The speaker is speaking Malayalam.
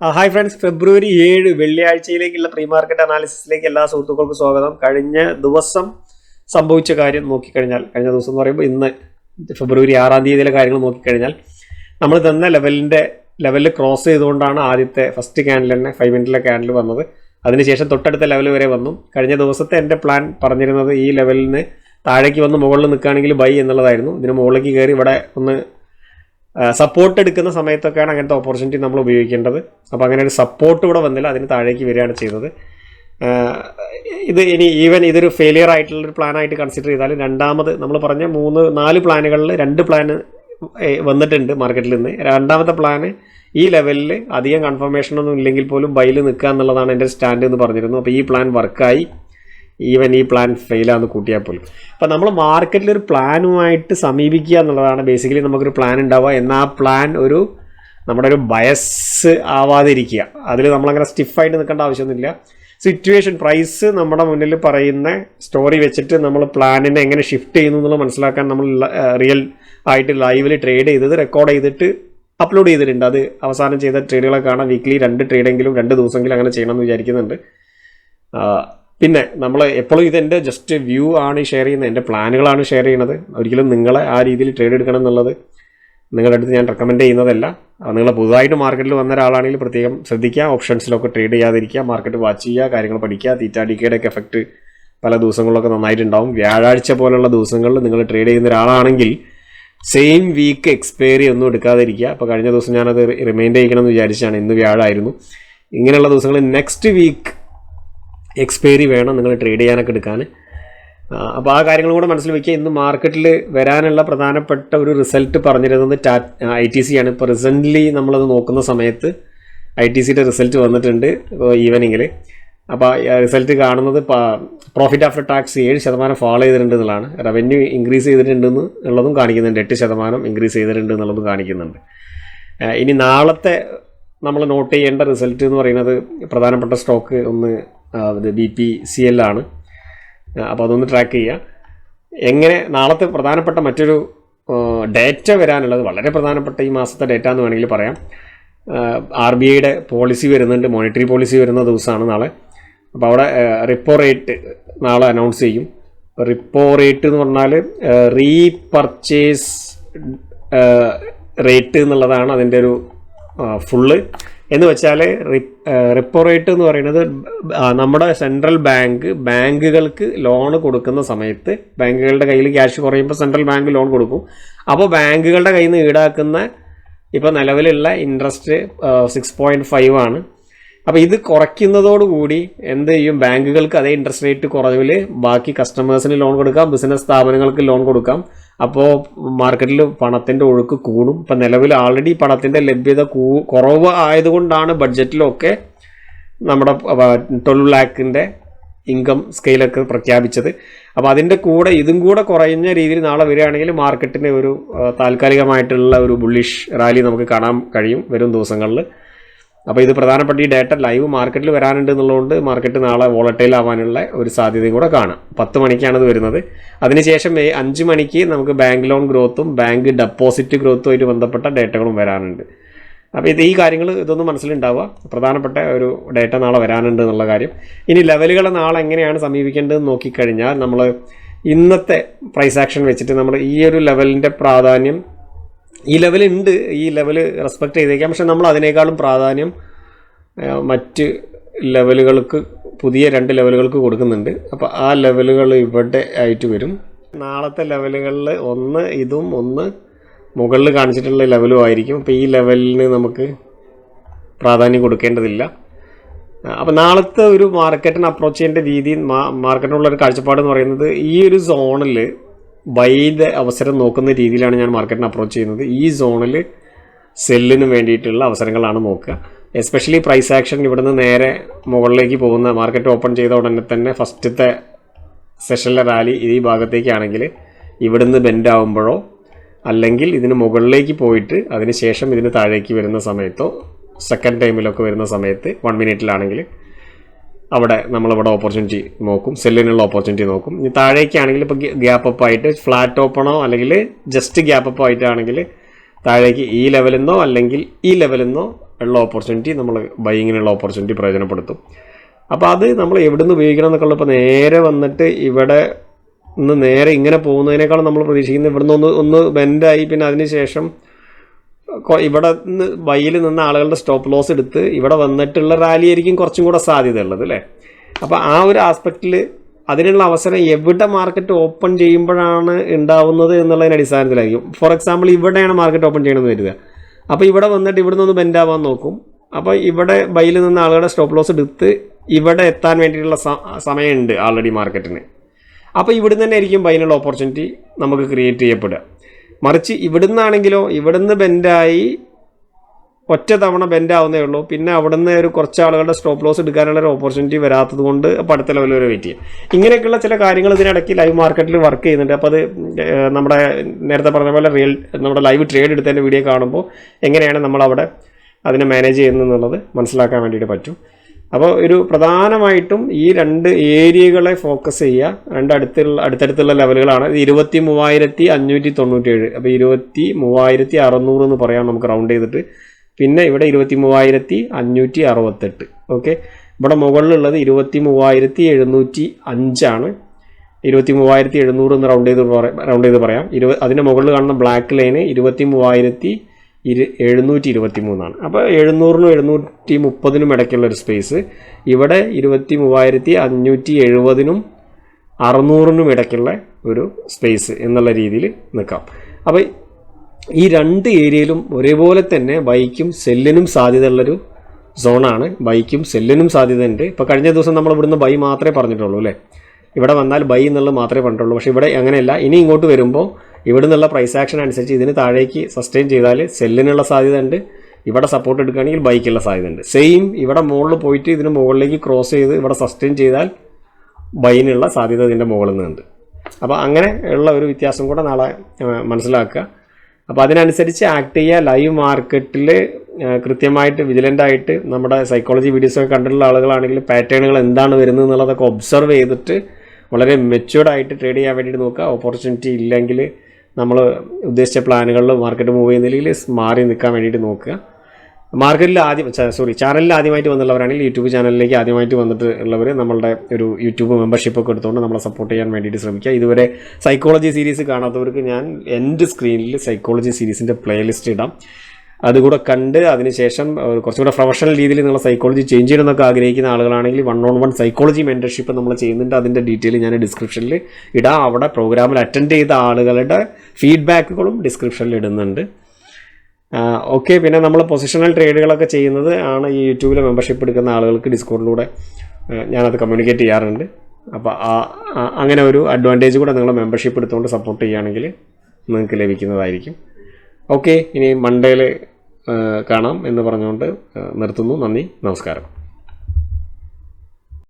Hi friends. ഫെബ്രുവരി ഏഴ് വെള്ളിയാഴ്ചയിലേക്കുള്ള പ്രീ മാർക്കറ്റ് അനാലിസിസിലേക്ക് എല്ലാ സുഹൃത്തുക്കൾക്കും സ്വാഗതം. കഴിഞ്ഞ ദിവസം സംഭവിച്ച കാര്യം നോക്കിക്കഴിഞ്ഞാൽ കഴിഞ്ഞ ദിവസം എന്ന് പറയുമ്പോൾ ഇന്ന് ഫെബ്രുവരി ആറാം തീയതിയിലെ കാര്യങ്ങൾ നോക്കിക്കഴിഞ്ഞാൽ നമ്മൾ തന്ന ലെവലിന്റെ ലെവലിൽ ക്രോസ് ചെയ്തുകൊണ്ടാണ് ആദ്യത്തെ ഫസ്റ്റ് ക്യാൻഡിൽ തന്നെ ഫൈവ് മിനിറ്റിലെ ക്യാൻഡിൽ വന്നത്. അതിനുശേഷം തൊട്ടടുത്ത ലെവൽ വരെ വന്നു. കഴിഞ്ഞ ദിവസത്തെ എന്റെ പ്ലാൻ പറഞ്ഞിരുന്നത് ഈ ലെവലിന് താഴേക്ക് വന്ന് മുകളിൽ നിൽക്കുകയാണെങ്കിൽ ബൈ എന്നുള്ളതായിരുന്നു. ഇതിന് മുകളിലേക്ക് കയറി ഇവിടെ ഒന്ന് സപ്പോർട്ട് എടുക്കുന്ന സമയത്തൊക്കെയാണ് അങ്ങനത്തെ ഓപ്പർച്യൂണിറ്റി നമ്മൾ ഉപയോഗിക്കേണ്ടത്. അപ്പോൾ അങ്ങനെ ഒരു സപ്പോർട്ട് ഇവിടെ വന്നില്ല അതിന് താഴേക്ക് വരികയാണ് ചെയ്തത്. ഇത് ഇനി ഈവൻ ഇതൊരു ഫെയിലിയർ ആയിട്ടുള്ള ഒരു പ്ലാനായിട്ട് കൺസിഡർ ചെയ്താലും രണ്ടാമത് നമ്മൾ പറഞ്ഞ മൂന്ന് നാല് പ്ലാനുകളിൽ രണ്ട് പ്ലാന് വന്നിട്ടുണ്ട് മാർക്കറ്റിൽ നിന്ന്. രണ്ടാമത്തെ പ്ലാന് ഈ ലെവലിൽ അധികം കൺഫർമേഷൻ ഒന്നും ഇല്ലെങ്കിൽ പോലും ബൈയിൽ നിൽക്കുക എന്നുള്ളതാണ് എന്റെ സ്റ്റാൻഡ് എന്ന് പറഞ്ഞിരുന്നു. അപ്പോൾ ഈ പ്ലാൻ വർക്കായി ഈവൻ ഈ പ്ലാൻ ഫെയിലാന്ന് കൂട്ടിയാൽ പോലും. അപ്പോൾ നമ്മൾ മാർക്കറ്റിൽ ഒരു പ്ലാനുമായിട്ട് സമീപിക്കുക എന്നുള്ളതാണ് ബേസിക്കലി നമുക്കൊരു പ്ലാൻ ഉണ്ടാവുക. എന്നാൽ പ്ലാൻ ഒരു നമ്മുടെ ഒരു ബയസ് ആവാതിരിക്കുക. അതിൽ നമ്മളങ്ങനെ സ്റ്റിഫായിട്ട് നിൽക്കേണ്ട ആവശ്യമൊന്നുമില്ല. സിറ്റുവേഷൻ പ്രൈസ് നമ്മുടെ മുന്നിൽ പറയുന്ന സ്റ്റോറി വെച്ചിട്ട് നമ്മൾ പ്ലാനിനെ എങ്ങനെ ഷിഫ്റ്റ് ചെയ്യുന്നു എന്നുള്ളത് മനസ്സിലാക്കാൻ നമ്മൾ റിയൽ ആയിട്ട് ലൈവിൽ ട്രേഡ് ചെയ്തത് റെക്കോർഡ് ചെയ്തിട്ട് അപ്ലോഡ് ചെയ്തിട്ടുണ്ട്. അത് അവസാനം ചെയ്ത ട്രേഡുകളെ കാണാൻ വീക്ക്ലി രണ്ട് ട്രേഡെങ്കിലും രണ്ട് ദിവസമെങ്കിലും അങ്ങനെ ചെയ്യണമെന്ന് വിചാരിക്കുന്നുണ്ട്. പിന്നെ നമ്മൾ എപ്പോഴും ഇതെന്റെ ജസ്റ്റ് വ്യൂ ആണ് ഷെയർ ചെയ്യുന്നത്. എന്റെ പ്ലാനുകളാണ് ഷെയർ ചെയ്യുന്നത്. ഒരിക്കലും നിങ്ങളെ ആ രീതിയിൽ ട്രേഡ് എടുക്കണം എന്നുള്ളത് നിങ്ങളുടെ അടുത്ത് ഞാൻ റെക്കമെൻഡ് ചെയ്യുന്നതല്ല. നിങ്ങൾ പുതുതായിട്ട് മാർക്കറ്റിൽ വന്ന ഒരാളാണെങ്കിൽ പ്രത്യേകം ശ്രദ്ധിക്കുക. ഓപ്ഷൻസിലൊക്കെ ട്രേഡ് ചെയ്യാതിരിക്കുക. മാർക്കറ്റ് വാച്ച് ചെയ്യുക. കാര്യങ്ങൾ പഠിക്കുക. തീറ്റ ഡിക്കയുടെ ഒക്കെ എഫക്റ്റ് പല ദിവസങ്ങളിലൊക്കെ നന്നായിട്ടുണ്ടാവും. വ്യാഴാഴ്ച പോലുള്ള ദിവസങ്ങളിൽ നിങ്ങൾ ട്രേഡ് ചെയ്യുന്ന ഒരാളാണെങ്കിൽ സെയിം വീക്ക് എക്സ്പയറി ഒന്നും എടുക്കാതിരിക്കുക. അപ്പോൾ കഴിഞ്ഞ ദിവസം ഞാനത് റിമൈൻഡ് ചെയ്യിക്കണം എന്ന് വിചാരിച്ചാണ് ഇന്ന് വ്യാഴമായിരുന്നു ഇങ്ങനെയുള്ള ദിവസങ്ങളിൽ നെക്സ്റ്റ് വീക്ക് എക്സ്പയറി വേണം നിങ്ങൾ ട്രേഡ് ചെയ്യാനൊക്കെ എടുക്കാൻ. അപ്പോൾ ആ കാര്യങ്ങളും കൂടെ മനസ്സിൽ വയ്ക്കുക ഇന്ന് മാർക്കറ്റിൽ വരാനുള്ള പ്രധാനപ്പെട്ട ഒരു റിസൾട്ട് പറഞ്ഞിരുന്നത് ടാ ഐ ടി സി ആണ്. ഇപ്പോൾ റീസെന്റ്ലി നമ്മളത് നോക്കുന്ന സമയത്ത് ഐ ടി സിയുടെ റിസൾട്ട് വന്നിട്ടുണ്ട് ഈവനിങ്ങിൽ അപ്പോൾ റിസൾട്ട് കാണുന്നത് പ്രോഫിറ്റ് ആഫ്റ്റർ ടാക്സ് ഏഴ് ശതമാനം ഫോളോ ചെയ്തിട്ടുണ്ട് എന്നുള്ളതാണ്. റവന്യൂ ഇൻക്രീസ് ചെയ്തിട്ടുണ്ടെന്ന് ഉള്ളതും കാണിക്കുന്നുണ്ട്. എട്ട് ശതമാനം ഇൻക്രീസ് ചെയ്തിട്ടുണ്ട് എന്നുള്ളതും കാണിക്കുന്നുണ്ട്. ഇനി നാളത്തെ നമ്മൾ നോട്ട് ചെയ്യേണ്ട റിസൾട്ട് എന്ന് പറയുന്നത് പ്രധാനപ്പെട്ട സ്റ്റോക്ക് ഒന്ന് ഇത് ബി പി സി എൽ ആണ്. അപ്പോൾ അതൊന്ന് ട്രാക്ക് ചെയ്യുക എങ്ങനെ നാളത്തെ പ്രധാനപ്പെട്ട മറ്റൊരു ഡേറ്റ വരാനുള്ളത് വളരെ പ്രധാനപ്പെട്ട ഈ മാസത്തെ ഡേറ്റ എന്ന് വേണമെങ്കിൽ പറയാം. ആർ ബി ഐയുടെ പോളിസി വരുന്നുണ്ട് മോണിറ്ററി പോളിസി വരുന്ന ദിവസമാണ് നാളെ. അപ്പോൾ അവിടെ റിപ്പോ റേറ്റ് നാളെ അനൗൺസ് ചെയ്യും. റിപ്പോ റേറ്റ് എന്ന് പറഞ്ഞാൽ റീ പർച്ചേസ് റേറ്റ് എന്നുള്ളതാണ് അതിന്റെ ഒരു ഫുള്ള് എന്ന് വെച്ചാൽ റിപ്പോ റേറ്റ് എന്ന് പറയുന്നത് നമ്മുടെ സെൻട്രൽ ബാങ്ക് ബാങ്കുകൾക്ക് ലോൺ കൊടുക്കുന്ന സമയത്ത് ബാങ്കുകളുടെ കയ്യിൽ ക്യാഷ് കുറയുമ്പോൾ സെൻട്രൽ ബാങ്ക് ലോൺ കൊടുക്കും. അപ്പോൾ ബാങ്കുകളുടെ കയ്യിൽ നിന്ന് ഈടാക്കുന്ന ഇപ്പോൾ നിലവിലുള്ള ഇൻട്രസ്റ്റ് സിക്സ് പോയിന്റ് ഫൈവ് ആണ്. അപ്പോൾ ഇത് കുറയ്ക്കുന്നതോടുകൂടി എന്ത് ചെയ്യും? ബാങ്കുകൾക്ക് അതേ ഇൻട്രസ്റ്റ് റേറ്റ് കുറവിൽ ബാക്കി കസ്റ്റമേഴ്സിന് ലോൺ കൊടുക്കാം ബിസിനസ് സ്ഥാപനങ്ങൾക്ക് ലോൺ കൊടുക്കാം. അപ്പോൾ മാർക്കറ്റിൽ പണത്തിന്റെ ഒഴുക്ക് കൂടും. ഇപ്പം നിലവിൽ ആൾറെഡി പണത്തിന്റെ ലഭ്യത കുറവ് ആയതുകൊണ്ടാണ് ബഡ്ജറ്റിലൊക്കെ നമ്മുടെ ട്വൽവ് ലാക്കിന്റെ ഇൻകം സ്കെയിലൊക്കെ പ്രഖ്യാപിച്ചത്. അപ്പോൾ അതിന്റെ കൂടെ ഇതും കൂടെ കുറഞ്ഞ രീതിയിൽ നാളെ വരികയാണെങ്കിൽ മാർക്കറ്റിന് ഒരു താൽക്കാലികമായിട്ടുള്ള ഒരു ബുള്ളിഷ് റാലി നമുക്ക് കാണാൻ കഴിയും വരും ദിവസങ്ങളിൽ. അപ്പോൾ ഇത് പ്രധാനപ്പെട്ട ഈ ഡേറ്റ ലൈവ് മാർക്കറ്റിൽ വരാനുണ്ട് എന്നുള്ളതുകൊണ്ട് മാർക്കറ്റ് നാളെ വോളറ്റൈൽ ആവാനുള്ള ഒരു സാധ്യതയും കൂടെ കാണാം. പത്ത് മണിക്കാണ് ഇത് വരുന്നത്. അതിനുശേഷം മെയ് അഞ്ച് മണിക്ക് നമുക്ക് ബാങ്ക് ലോൺ ഗ്രോത്തും ബാങ്ക് ഡെപ്പോസിറ്റ് ഗ്രോത്തും ആയിട്ട് ബന്ധപ്പെട്ട ഡേറ്റകളും വരാനുണ്ട്. അപ്പോൾ ഇത് ഈ കാര്യങ്ങൾ ഇതൊന്നും മനസ്സിലുണ്ടാവുക. പ്രധാനപ്പെട്ട ഒരു ഡേറ്റ നാളെ വരാനുണ്ട് എന്നുള്ള കാര്യം. ഇനി ലെവലുകൾ നാളെ എങ്ങനെയാണ് സമീപിക്കേണ്ടതെന്ന് നോക്കിക്കഴിഞ്ഞാൽ നമ്മൾ ഇന്നത്തെ പ്രൈസ് ആക്ഷൻ വെച്ചിട്ട് നമ്മൾ ഈ ഒരു ലെവലിന്റെ പ്രാധാന്യം ഈ ലെവലുണ്ട്. ഈ ലെവൽ റെസ്പെക്ട് ചെയ്തേക്കാം. പക്ഷെ നമ്മൾ അതിനേക്കാളും പ്രാധാന്യം മറ്റ് ലെവലുകൾക്ക് പുതിയ രണ്ട് ലെവലുകൾക്ക് കൊടുക്കുന്നുണ്ട്. അപ്പോൾ ആ ലെവലുകൾ ഇവിടെ ആയിട്ട് വരും. നാളത്തെ ലെവലുകളിൽ ഒന്ന് ഇതും ഒന്ന് മുകളിൽ കാണിച്ചിട്ടുള്ള ലെവലും ആയിരിക്കും. അപ്പോൾ ഈ ലെവലിന് നമുക്ക് പ്രാധാന്യം കൊടുക്കേണ്ടതില്ല. അപ്പോൾ നാളത്തെ ഒരു മാർക്കറ്റിന് അപ്രോച്ച് ചെയ്യേണ്ട രീതി മാർക്കറ്റിനുള്ള ഒരു കാഴ്ചപ്പാട് എന്ന് പറയുന്നത് ഈ ഒരു സോണിൽ ബൈയുടെ അവസരം നോക്കുന്ന രീതിയിലാണ് ഞാൻ മാർക്കറ്റിനെ അപ്രോച്ച് ചെയ്യുന്നത്. ഈ സോണിൽ സെല്ലിന് വേണ്ടിയിട്ടുള്ള അവസരങ്ങളാണ് നോക്കുക. എസ്പെഷ്യലി പ്രൈസ് ആക്ഷൻ ഇവിടുന്ന് നേരെ മുകളിലേക്ക് പോകുന്ന മാർക്കറ്റ് ഓപ്പൺ ചെയ്ത ഉടനെ തന്നെ ഫസ്റ്റത്തെ സെഷനിലെ റാലി ഈ ഭാഗത്തേക്കാണെങ്കിൽ ഇവിടുന്ന് ബെൻഡ് ആവുമ്പോഴോ അല്ലെങ്കിൽ ഇതിന് മുകളിലേക്ക് പോയിട്ട് അതിന് ശേഷം ഇതിന് താഴേക്ക് വരുന്ന സമയത്തോ സെക്കൻഡ് ടൈമിലൊക്കെ വരുന്ന സമയത്ത് വൺ മിനിറ്റിലാണെങ്കിൽ അവിടെ നമ്മളിവിടെ ഓപ്പർച്യൂണിറ്റി നോക്കും. സെല്ലിനുള്ള ഓപ്പർച്യൂണിറ്റി നോക്കും. ഇനി താഴേക്കാണെങ്കിൽ ഇപ്പോൾ ഗ്യാപ്പ് അപ്പ് ആയിട്ട് ഫ്ലാറ്റ് ഓപ്പണോ അല്ലെങ്കിൽ ജസ്റ്റ് ഗ്യാപ്പ് അപ്പ് ആയിട്ടാണെങ്കിൽ താഴേക്ക് ഈ ലെവലിൽ നിന്നോ അല്ലെങ്കിൽ ഈ ലെവലിൽ നിന്നോ ഉള്ള ഓപ്പർച്യൂണിറ്റി നമ്മൾ ബൈങ്ങിനുള്ള ഓപ്പർച്യൂണിറ്റി പ്രയോജനപ്പെടുത്തും. അപ്പോൾ അത് നമ്മൾ എവിടുന്ന് ഉപയോഗിക്കണം എന്നൊക്കെ ഇപ്പോൾ നേരെ വന്നിട്ട് ഇവിടെ നിന്ന് നേരെ ഇങ്ങനെ പോകുന്നതിനേക്കാളും നമ്മൾ പ്രതീക്ഷിക്കുന്നത് ഇവിടുന്ന് ഒന്ന് ഒന്ന് ബെൻഡായി പിന്നെ അതിന് ശേഷം ഇവിടെ നിന്ന് ബൈയിൽ നിന്ന് ആളുകളുടെ സ്റ്റോപ്പ് ലോസ് എടുത്ത് ഇവിടെ വന്നിട്ടുള്ള റാലി ആയിരിക്കും കുറച്ചും കൂടെ സാധ്യത ഉള്ളത് അല്ലേ? അപ്പോൾ ആ ഒരു ആസ്പെക്റ്റിൽ അതിനുള്ള അവസരം എവിടെ മാർക്കറ്റ് ഓപ്പൺ ചെയ്യുമ്പോഴാണ് ഉണ്ടാവുന്നത് എന്നുള്ളതിന് അടിസ്ഥാനത്തിലായിരിക്കും. ഫോർ എക്സാമ്പിൾ ഇവിടെയാണ് മാർക്കറ്റ് ഓപ്പൺ ചെയ്യണമെന്ന് വരിക അപ്പോൾ ഇവിടെ വന്നിട്ട് ഇവിടെ നിന്ന് ബെൻഡ് ആവാൻ നോക്കും. അപ്പോൾ ഇവിടെ ബൈയിൽ നിന്ന് ആളുകളുടെ സ്റ്റോപ്പ് ലോസ് എടുത്ത് ഇവിടെ എത്താൻ വേണ്ടിയിട്ടുള്ള സമയമുണ്ട് ആൾറെഡി മാർക്കറ്റിന്. അപ്പോൾ ഇവിടുന്ന് തന്നെ ആയിരിക്കും ബൈനുള്ള ഓപ്പർച്യൂണിറ്റി നമുക്ക് ക്രിയേറ്റ് ചെയ്യപ്പെടുക. മറിച്ച് ഇവിടുന്നാണെങ്കിലോ ഇവിടുന്ന് ബെൻഡായി ഒറ്റ തവണ ബെൻഡ് ആവുന്നേ ഉള്ളൂ. പിന്നെ അവിടുന്ന് ഒരു കുറച്ച് ആളുകളുടെ സ്റ്റോപ്പ് ലോസ് എടുക്കാനുള്ള ഒരു ഓപ്പർച്യൂണിറ്റി വരാത്തത് കൊണ്ട് അടുത്ത ലെവൽ വരെ വെയിറ്റ് ചെയ്യും. ഇങ്ങനെയൊക്കെയുള്ള ചില കാര്യങ്ങൾ ഇതിനിടയ്ക്ക് ലൈവ് മാർക്കറ്റിൽ വർക്ക് ചെയ്യുന്നുണ്ട്. അപ്പോൾ അത് നമ്മുടെ നേരത്തെ പറഞ്ഞ പോലെ റിയൽ നമ്മുടെ ലൈവ് ട്രേഡ് എടുത്തതിന്റെ വീഡിയോ കാണുമ്പോൾ എങ്ങനെയാണ് നമ്മൾ അവിടെ അതിനെ മാനേജ് ചെയ്യുന്നത് എന്നുള്ളത് മനസ്സിലാക്കാൻ വേണ്ടിയിട്ട് പറ്റും. അപ്പോൾ ഒരു പ്രധാനമായിട്ടും ഈ രണ്ട് ഏരിയകളെ ഫോക്കസ് ചെയ്യുക. രണ്ട് അടുത്തുള്ള അടുത്തടുത്തുള്ള ലെവലുകളാണ് ഇത് ഇരുപത്തി മൂവായിരത്തി അഞ്ഞൂറ്റി തൊണ്ണൂറ്റേഴ് അപ്പോൾ ഇരുപത്തി മൂവായിരത്തി അറുന്നൂറ് എന്ന് പറയാം നമുക്ക് റൗണ്ട് ചെയ്തിട്ട്. പിന്നെ ഇവിടെ ഇരുപത്തി മൂവായിരത്തി അഞ്ഞൂറ്റി അറുപത്തെട്ട് ഓക്കെ ഇവിടെ മുകളിലുള്ളത് ഇരുപത്തി മൂവായിരത്തി എഴുന്നൂറ്റി അഞ്ചാണ് ഇരുപത്തി മൂവായിരത്തി എഴുന്നൂറ് എന്ന് റൗണ്ട് ചെയ്ത് റൗണ്ട് ചെയ്ത് പറയാം. ഇരുപത് അതിന്റെ മുകളിൽ കാണുന്ന ബ്ലാക്ക് ലൈന് ഇരുപത്തി മൂവായിരത്തി ഇരു എഴുന്നൂറ്റി ഇരുപത്തി മൂന്നാണ് അപ്പോൾ എഴുന്നൂറിനും എഴുന്നൂറ്റി മുപ്പതിനും ഇടയ്ക്കുള്ള ഒരു സ്പേസ് ഇവിടെ ഇരുപത്തി മൂവായിരത്തി അഞ്ഞൂറ്റി എഴുപതിനും അറുന്നൂറിനും ഇടയ്ക്കുള്ള ഒരു സ്പേസ് എന്നുള്ള രീതിയിൽ നിൽക്കാം. അപ്പോൾ ഈ രണ്ട് ഏരിയയിലും ഒരേപോലെ തന്നെ ബൈക്കും സെല്ലിനും സാധ്യതയുള്ളൊരു സോണാണ് ബൈക്കും സെല്ലിനും സാധ്യതയുണ്ട് ഇപ്പോൾ കഴിഞ്ഞ ദിവസം നമ്മൾ ഇവിടുന്ന് ബൈ മാത്രമേ പറഞ്ഞിട്ടുള്ളൂ അല്ലേ? ഇവിടെ വന്നാൽ ബൈ എന്നുള്ളത് മാത്രമേ പറഞ്ഞിട്ടുള്ളൂ. പക്ഷേ ഇവിടെ അങ്ങനെയല്ല. ഇനി ഇങ്ങോട്ട് വരുമ്പോൾ ഇവിടെ നിന്നുള്ള പ്രൈസ് ആക്ഷൻ അനുസരിച്ച് ഇതിന് താഴേക്ക് സസ്റ്റെയിൻ ചെയ്താൽ സെല്ലിനുള്ള സാധ്യത ഉണ്ട് ഇവിടെ സപ്പോർട്ട് എടുക്കുകയാണെങ്കിൽ ബൈക്കുള്ള സാധ്യത ഉണ്ട് സെയിം ഇവിടെ മുകളിൽ പോയിട്ട് ഇതിന് മുകളിലേക്ക് ക്രോസ് ചെയ്ത് ഇവിടെ സസ്റ്റെയിൻ ചെയ്താൽ ബൈനുള്ള സാധ്യത ഇതിന്റെ മുകളിൽ നിന്നുണ്ട്. അപ്പോൾ അങ്ങനെ ഉള്ള ഒരു വ്യത്യാസം കൂടെ നാളെ മനസ്സിലാക്കുക. അപ്പോൾ അതിനനുസരിച്ച് ആക്ട് ചെയ്യുക. ലൈവ് മാർക്കറ്റിൽ കൃത്യമായിട്ട് വിജിലന്റായിട്ട് നമ്മുടെ സൈക്കോളജി വീഡിയോസൊക്കെ കണ്ടിട്ടുള്ള ആളുകളാണെങ്കിൽ പാറ്റേണുകൾ എന്താണ് വരുന്നത് എന്നുള്ളതൊക്കെ ഒബ്സർവ് ചെയ്തിട്ട് വളരെ മെച്യൂർഡ് ആയിട്ട് ട്രേഡ് ചെയ്യാൻ വേണ്ടിയിട്ട് നോക്കുക. ഓപ്പർച്യൂണിറ്റി ഇല്ലെങ്കിൽ നമ്മൾ ഉദ്ദേശിച്ച പ്ലാനുകളിൽ മാർക്കറ്റ് മൂവ് ചെയ്യുന്നതിൽ മാറി നിൽക്കാൻ വേണ്ടിയിട്ട് നോക്കുക. മാർക്കറ്റിൽ ആദ്യം സോറി ചാനലിൽ ആദ്യമായിട്ട് വന്നുള്ളവരാണെങ്കിൽ യൂട്യൂബ് ചാനലിലേക്ക് ആദ്യമായിട്ട് വന്നിട്ട് ഉള്ളവർ നമ്മളുടെ ഒരു യൂട്യൂബ് മെമ്പർഷിപ്പ് ഒക്കെ എടുത്തുകൊണ്ട് നമ്മളെ സപ്പോർട്ട് ചെയ്യാൻ വേണ്ടിയിട്ട് ശ്രമിക്കുക. ഇതുവരെ സൈക്കോളജി സീരീസ് കാണാത്തവർക്ക് ഞാൻ എന്റെ സ്ക്രീനിൽ സൈക്കോളജി സീരീസിന്റെ പ്ലേലിസ്റ്റ് ഇടാം. അതുകൂടെ കണ്ട് അതിനുശേഷം കുറച്ചും കുറച്ചുകൂടെ പ്രൊഫഷണൽ രീതിയിൽ നിങ്ങൾ സൈക്കോളജി ചേഞ്ച് ചെയ്യണമെന്നൊക്കെ ആഗ്രഹിക്കുന്ന ആളുകളാണെങ്കിൽ one on one psychology mentorship നമ്മൾ ചെയ്യുന്നുണ്ട്. അതിന്റെ ഡീറ്റെയിൽ ഞാൻ ഡിസ്ക്രിപ്ഷനിൽ ഇടാം. അവിടെ പ്രോഗ്രാമിൽ അറ്റൻഡ് ചെയ്ത ആളുകളുടെ ഫീഡ്ബാക്കുകളും ഡിസ്ക്രിപ്ഷനിൽ ഇടുന്നുണ്ട്. ഓക്കെ പിന്നെ നമ്മൾ പൊസിഷണൽ ട്രേഡുകളൊക്കെ ചെയ്യുന്നത് ആണ് ഈ യൂട്യൂബിലെ മെമ്പർഷിപ്പ് എടുക്കുന്ന ആളുകൾക്ക് ഡിസ്കൗണ്ടിലൂടെ ഞാനത് കമ്മ്യൂണിക്കേറ്റ് ചെയ്യാറുണ്ട്. അപ്പോൾ അങ്ങനെ ഒരു അഡ്വാന്റേജ് കൂടെ നിങ്ങൾ മെമ്പർഷിപ്പ് എടുത്തുകൊണ്ട് സപ്പോർട്ട് ചെയ്യുകയാണെങ്കിൽ നിങ്ങൾക്ക് ലഭിക്കുന്നതായിരിക്കും. ഓക്കെ ഇനി മൺഡേയിൽ കാണാം എന്ന് പറഞ്ഞുകൊണ്ട് നിർത്തുന്നു. നന്ദി. നമസ്കാരം.